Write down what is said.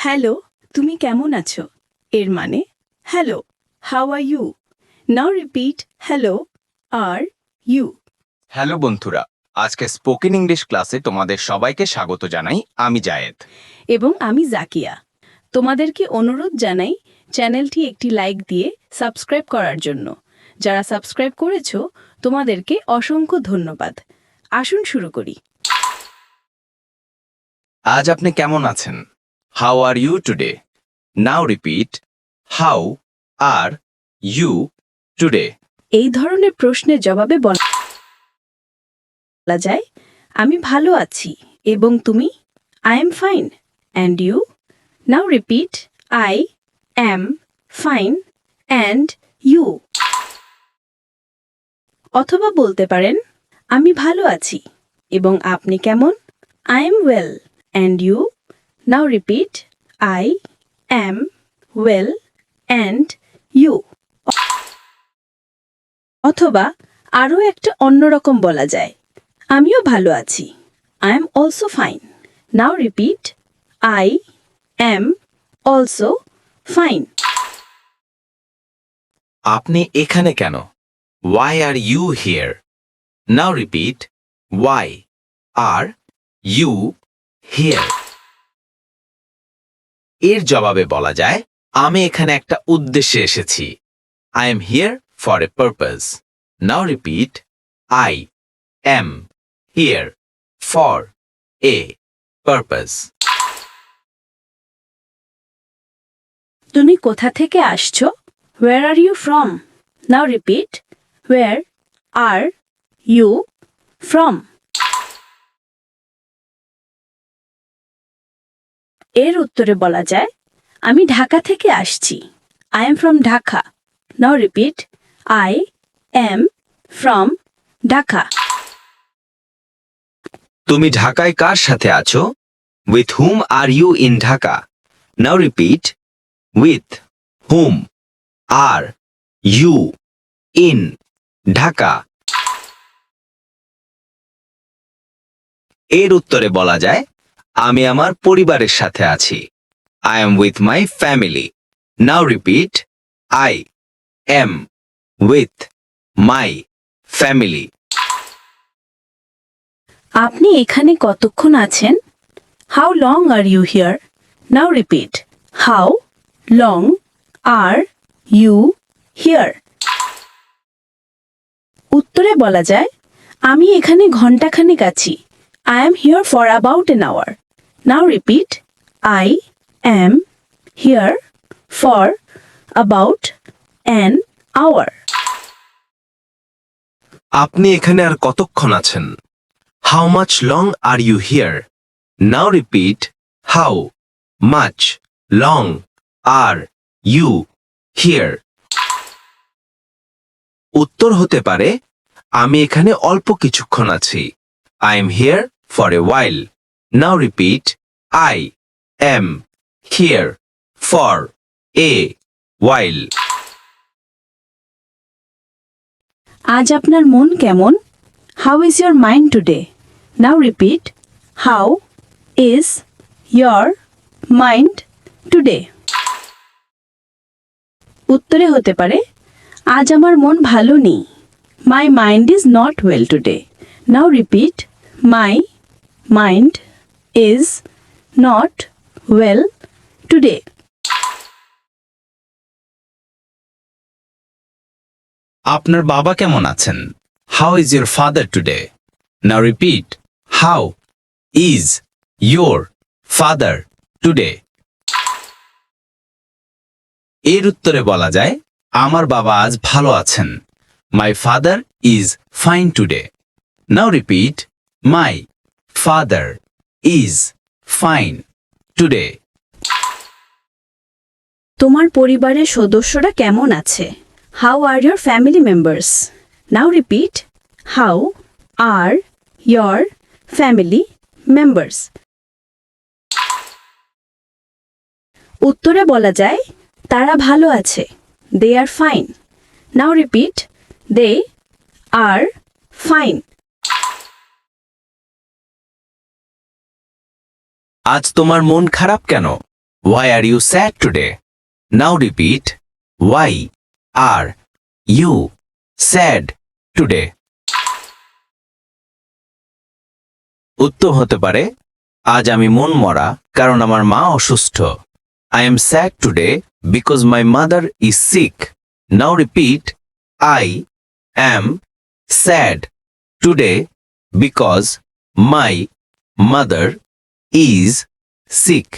Hello তুমি কেমন আছো? এর মানে hello how are you now repeat hello are you hello বন্ধুরা। আজকে স্পোকেন ইংলিশ ক্লাসে তোমাদের সবাইকে স্বাগত জানাই আমি জায়েদ। এবং আমি জাকিয়া। তোমাদেরকে অনুরোধ জানাই চ্যানেলটি একটি লাইক দিয়ে সাবস্ক্রাইব করার জন্য। যারা সাবস্ক্রাইব করেছ তোমাদেরকে অসংখ্য ধন্যবাদ। আসুন শুরু করি। আজ আপনি কেমন আছেন? How are you today now repeat how are you today এই ধরনের প্রশ্নের জবাবে বলা যায়, আমি ভালো আছি এবং তুমি? I am fine and you now repeat I am fine and you অথবা বলতে পারেন, আমি ভালো আছি এবং আপনি কেমন? I am well and you now repeat I am well and you অথবা আরও একটা অন্যরকম বলা যায়। আমিও ভালো আছি। I am also fine now repeat I am also fine আপনি এখানে কেন? Why are you here now repeat why are you here এর জবাবে বলা যায়, আমি এখানে একটা উদ্দেশ্যে এসেছি। I am here for a purpose now repeat I am here for a purpose তুমি কোথা থেকে আসছো? Where are you from now repeat where are you from এর উত্তরে বলা যায়, আমি ঢাকা থেকে আসছি। I am from Dhaka now repeat I am from Dhaka তুমি ঢাকায় কার সাথে আছো? With whom are you in Dhaka now repeat with whom are you in Dhaka এর উত্তরে বলা যায় আমি আমার পরিবারের সাথে আছি। I am with my family now repeat I am with my family আপনি এখানে কতক্ষণ আছেন? How long are you here now repeat how long are you here উত্তরে বলা যায়, আমি এখানে ঘন্টাখানেক আছি। I am here for about an hour now repeat I am here for about an hour আপনি এখানে আর কতক্ষণ আছেন? How much long are you here now repeat how much long are you here উত্তর হতে পারে, আমি এখানে অল্প কিছুক্ষণ আছি। I am here for a while now repeat I am here for a while আজ আপনার মন কেমন? How is your mind today now repeat how is your mind today উত্তরে হতে পারে, আজ আমার মন ভালো নেই। My mind is not well today now repeat my mind is not well today আপনার বাবা কেমন আছেন? How is your father today now repeat how is your father today এর উত্তরে বলা যায়, আমার বাবা আজ ভালো আছেন। My father is fine today now repeat my father is fine today তোমার পরিবারের সদস্যরা কেমন আছে? How are your family members now repeat how are your family members উত্তরে বলা যায়, তারা ভালো আছে। They are fine now repeat they are fine আজ তোমার মন খারাপ কেন Why are you sad today? Now repeat. Why are you sad today? উত্তর হতে পারে, আজ আমি মন মরা কারণ আমার মা অসুস্থ I am sad today because my mother is sick now repeat I am sad today because my mother is sick